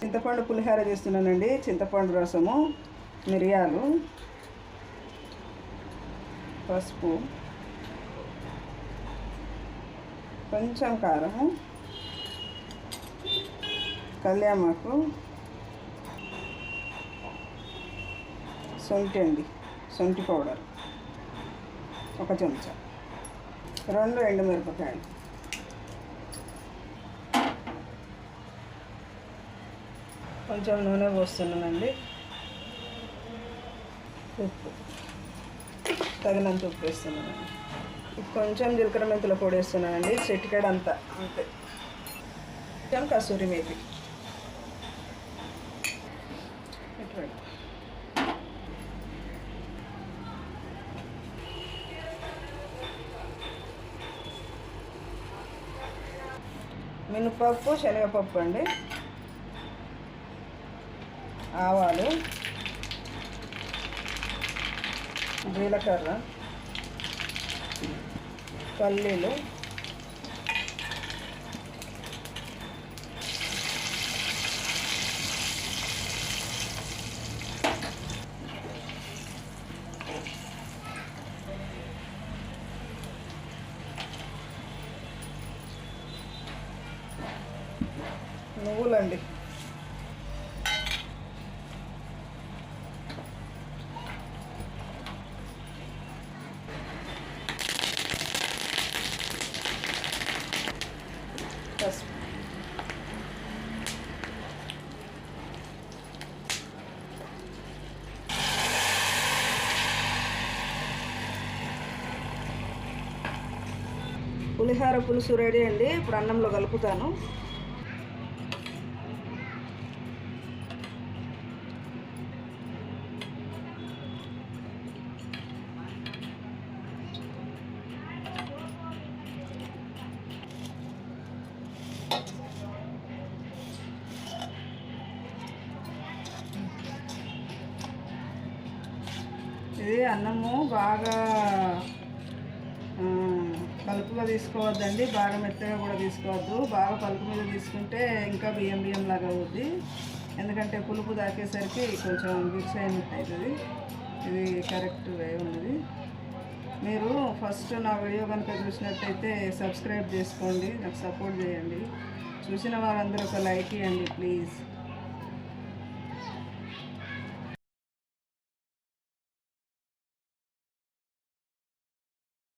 చింతపండు పులిహార చేస్తున్నానండి చింతపండు రసము మిరియాలు పసుపు కొంచెం కారము కళ్యామాకు సొంటి అండి సొంటి పౌడర్ ఒక చెంచా రెండు ఎండుమిరపకాయలు. కొంచెం నూనె పోస్తున్నానండి. ఉప్పు. తగినంత ఉప్పు వేస్తున్నానండి. కొంచెం జీలకర్ర మెంతుల పొడి వేస్తున్నానండి. చిటికెడ అంతా. అంతే కొంచెం కసూరి మేతి. ఇటువంటి మినపప్పు శనగపప్పు అండి. ఆవాలు జీలకర్ర పల్లీలు నువ్వులండి. పసుపు పులిహార పులుసు రెడీ అండి. ఇప్పుడు అన్నంలో కలుపుతాను. ఇది అన్నము బాగా ఆ, తీసుకోవద్దండి బాగా మెత్తగా కూడా తీసుకోవద్దు. బాగా పలుపు మీద తీసుకుంటే ఇంకా బియ్యం బియ్యం లాగా అవుద్ది. ఎందుకంటే పులుపు తాకేసరికి కొంచెం మిక్స్ అయినట్టు అవుతుంది. ఇది కరెక్ట్ వే ఉన్నది. మీరు ఫస్ట్ నా వీడియో కనుక చూసినట్టయితే సబ్స్క్రైబ్ చేసుకోండి నాకు సపోర్ట్ చేయండి. చూసిన వారందరూ ఒక లైక్ ఇవ్వండి ప్లీజ్.